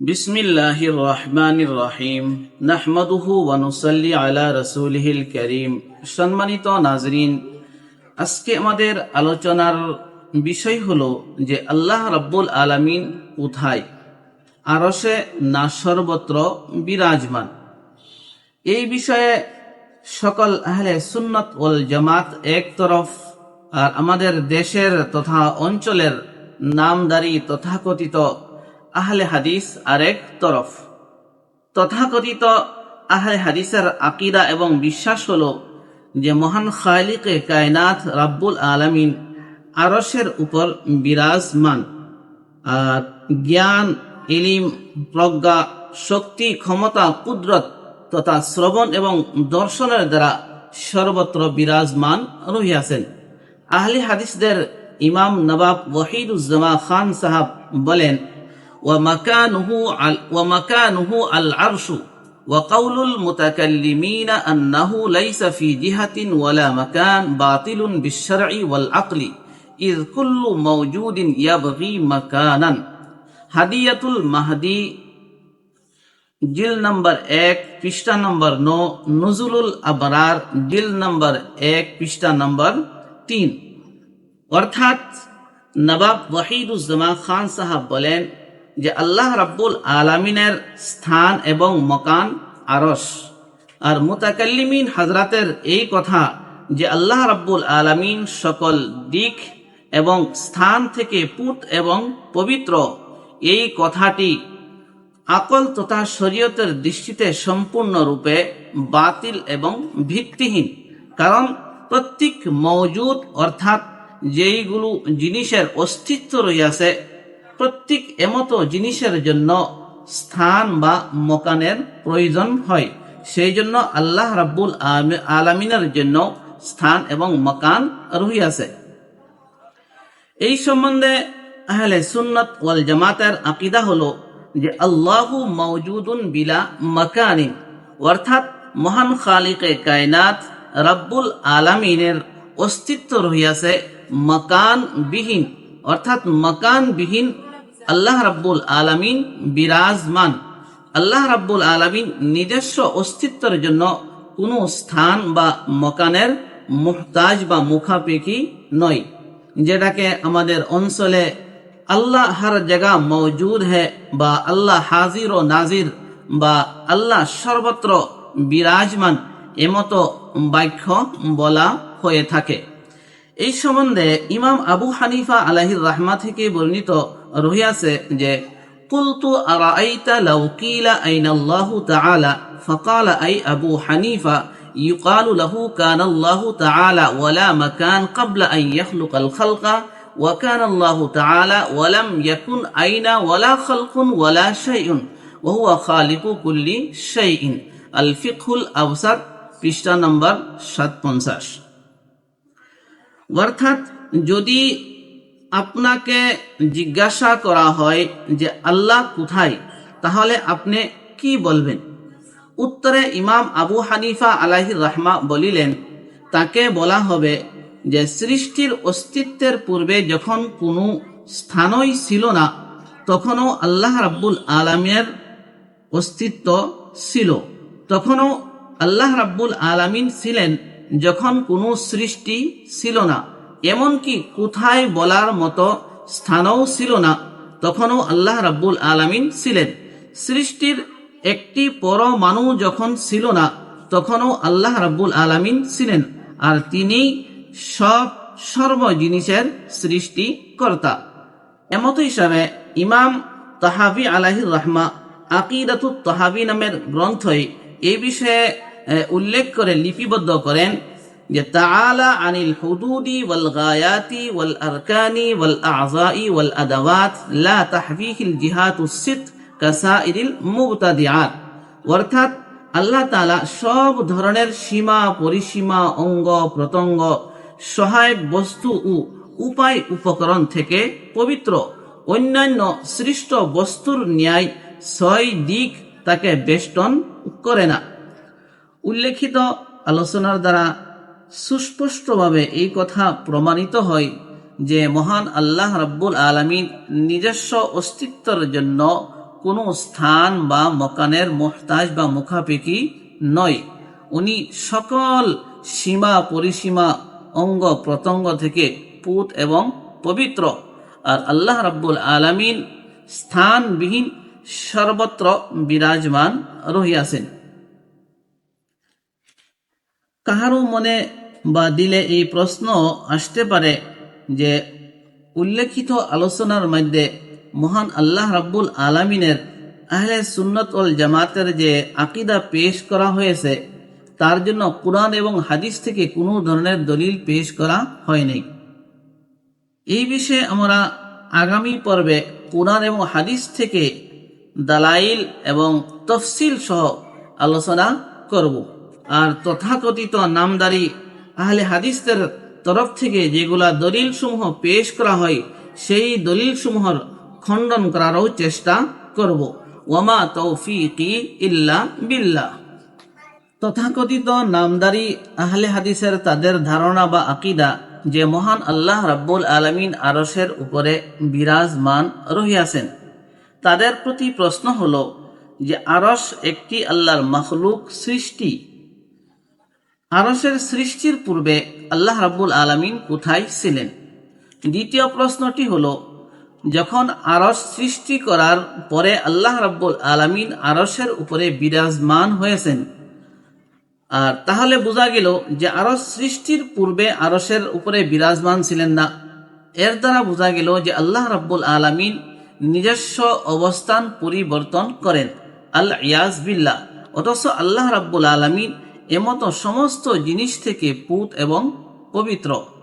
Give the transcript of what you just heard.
বিসমিল্লাহির রহমানির রহিম নাহমাদুহু ওয়া নুসাল্লি আলা রাসূলিহিল কারীম। সম্মানিত নাজরিন, আজকে আমাদের আলোচনার বিষয় হলো যে আল্লাহ রাব্বুল আলামিন কোথায়? আরশে না সর্বত্র বিরাজমান। এই বিষয়ে সকল আহলে সুন্নত ওয়াল জামাত এক তরফ আর আমাদের দেশের তথা অঞ্চলের নামদারি তথাকথিত আহলে হাদিস আরেক তরফ। তথাকথিত আহলে হাদিসের আকিদা এবং বিশ্বাস হলো যে মহান খালিকে কায়নাত রাব্বুল আলামিন আরসের উপর বিরাজমান। আর জ্ঞান, ইলিম, প্রজ্ঞা, শক্তি, ক্ষমতা, কুদরত তথা শ্রবণ এবং দর্শনের দ্বারা সর্বত্র বিরাজমান রহিয়াছেন। আহলি হাদিসদের ইমাম নবাব ওয়াহিদুজ্জামা খান সাহাব বলেন ومكانه على ومكانه العرش وقول المتكلمين أنه ليس في جهة ولا مكان باطل بالشرع والعقل إذ كل موجود يبغي مكانا هدية المهدي জিল নম্বর এক পৃষ্ঠা নম্বর ন নজরুল আবরার জিল নম্বর এক পৃষ্ঠা নম্বর তিন অর্থাৎ নবাব ওয়াহিদুজ্জামা খান সাহাব বলেন যে আল্লাহ রাব্বুল আলামিনের স্থান এবং মকান আরস আর মুতাকাল্লিমিন হাজরাতের এই কথা যে আল্লাহ রাব্বুল আলামিন সকল দিক এবং স্থান থেকে পুত এবং পবিত্র, এই কথাটি আকল তথা শরীয়তের দৃষ্টিতে সম্পূর্ণরূপে বাতিল এবং ভিত্তিহীন। কারণ প্রত্যেক মৌজুদ অর্থাৎ যেইগুলো জিনিসের অস্তিত্ব রইয়াছে প্রত্যেক এমতো জিনিসের জন্য স্থান বা মকানের প্রয়োজন হয়। সেই জন্য আল্লাহ রাব্বুল আলামিনের জন্য স্থান এবং মকান রহিয়াছে এই সম্বন্ধে আহলে সুন্নত ওয়াল জামাতের আকিদা হলো যে আল্লাহু মৌজুদুন বিলা মাকানিন। অর্থাৎ মহান খালিকে কায়নাত রাব্বুল আলামিনের অস্তিত্ব রহিয়াছে মকান বিহীন অর্থাৎ মকান বিহীন আল্লাহ রাব্বুল আলামিন বিরাজমান। আল্লাহ রাব্বুল আলামিন নিজস্ব অস্তিত্বের জন্য কোনো স্থান বা মকানের মুহতাজ বা মুখাপেক্ষি নয়, যেটাকে আমাদের অঞ্চলে আল্লাহ হর জায়গা মৌজুদ হ্যাঁ বা আল্লাহ হাজির ও নাজির বা আল্লাহ সর্বত্র বিরাজমান এমতো বাক্য বলা হয়ে থাকে। এই সম্বন্ধে ইমাম আবু হানিফা আলাহির রাহমা থেকে বর্ণিত রহিয়াছে যে কুলতু আরাইতা লাউ কিলা আইনা আল্লাহু তাআলা فقال أي أبو حنيفة يقال له كان الله تعالى ولا مكان قبل أن يخلق الخلق وكان الله تعالى ولم يكن أين ولا خلق ولا شيء وهو خالق كل شيء الفقه الأوسط পৃষ্ঠা নম্বর সাত পঞ্চাশ অর্থাৎ যদি আপনাকে জিজ্ঞাসা করা হয় যে আল্লাহ কোথায়, তাহলে আপনি কি বলবেন? উত্তরে ইমাম আবু হানিফা আলাহির রহমা বলিলেন, তাকে বলা হবে যে সৃষ্টির অস্তিত্বের পূর্বে যখন কোনো স্থানই ছিল না, তখনও আল্লাহ রাব্বুল আলমের অস্তিত্ব ছিল। তখনও আল্লাহ রাব্বুল আলামিন ছিলেন যখন কোনো সৃষ্টি ছিল না। এমনকি কোথায় বলার মতো স্থানও ছিল না। তখনও আল্লাহ রাব্বুল আলামিন ছিলেন। সৃষ্টির একটি পরমাণু যখন ছিল না, তখনও আল্লাহ রাব্বুল আলামিন ছিলেন আর তিনি সব সর্ব জিনিসের সৃষ্টিকর্তা। এমত হিসাবে ইমাম তাহাবি আলাহির রহমা আকিদাতু তাহাবি নামের গ্রন্থই এই বিষয়ে উল্লেখ করে লিপিবদ্ধ করেন যে আনিল হুদুদি আরকানি অর্থাৎ আল্লাহ তাআলা সব ধরনের সীমা, পরিসীমা, অঙ্গ, প্রত্যঙ্গ, সহায়ক বস্তু ও উপায় উপকরণ থেকে পবিত্র। অন্যান্য সৃষ্ট বস্তুর ন্যায় ছয় দিক তাকে বেষ্টন করে না। উল্লেখিত আলোচনার দ্বারা সুস্পষ্টভাবে এই কথা প্রমাণিত হয় যে মহান আল্লাহ রাব্বুল আলামিন নিজস্ব অস্তিত্বের জন্য কোনো স্থান বা মকানের মোহতাজ বা মুখাপেকি নয়। উনি সকল সীমা পরিসীমা, অঙ্গ প্রত্যঙ্গ থেকে পুত এবং পবিত্র। আর আল্লাহ রাব্বুল আলামিন স্থানবিহীন সর্বত্র বিরাজমান রহিয়াছেন। কাহারও মনে বা দিলে এই প্রশ্ন আসতে পারে যে উল্লেখিত আলোচনার মধ্যে মহান আল্লাহ রাব্বুল আলামিনের আহলে সুন্নত ওল জামাতের যে আকিদা পেশ করা হয়েছে, তার জন্য কোরআন এবং হাদিস থেকে কোনো ধরনের দলিল পেশ করা হয়নি। এই বিষয়ে আমরা আগামী পর্বে কোরআন এবং হাদিস থেকে দালাইল এবং তফসিল সহ আলোচনা করব। আর তথাকথিত নামদারি আহলে হাদিসদের তরফ থেকে যেগুলা দলিল সমূহ পেশ করা হয়, সেই দলিল সমূহর খণ্ডন করারও চেষ্টা করব। ওয়ামা তৌফিকি ইল্লা বিল্লাহ। তথাকথিত নামদারি আহলে হাদিসের তাদের ধারণা বা আকিদা যে মহান আল্লাহ রাব্বুল আলমিন আরসের উপরে বিরাজমান রহিয়াছেন। তাদের প্রতি প্রশ্ন হল যে আরস একটি আল্লাহর মখলুক সৃষ্টি আরসের সৃষ্টির পূর্বে আল্লাহ রাব্বুল আলমিন কোথায় ছিলেন? দ্বিতীয় প্রশ্নটি হল, যখন আরস সৃষ্টি করার পরে আল্লাহ রাব্বুল আলমিন আরসের উপরে বিরাজমান হয়েছেন। আর তাহলে বোঝা গেল যে আরস সৃষ্টির পূর্বে আরসের উপরে বিরাজমান ছিলেন না। এর দ্বারা বোঝা গেল যে আল্লাহ রাব্বুল আলামিন নিজস্ব অবস্থান পরিবর্তন করেন। আল ইয়াজ বিল্লাহ। অথচ আল্লাহ রাব্বুল আলামিন এমতো সমস্ত জিনিস থেকে পুত এবং পবিত্র।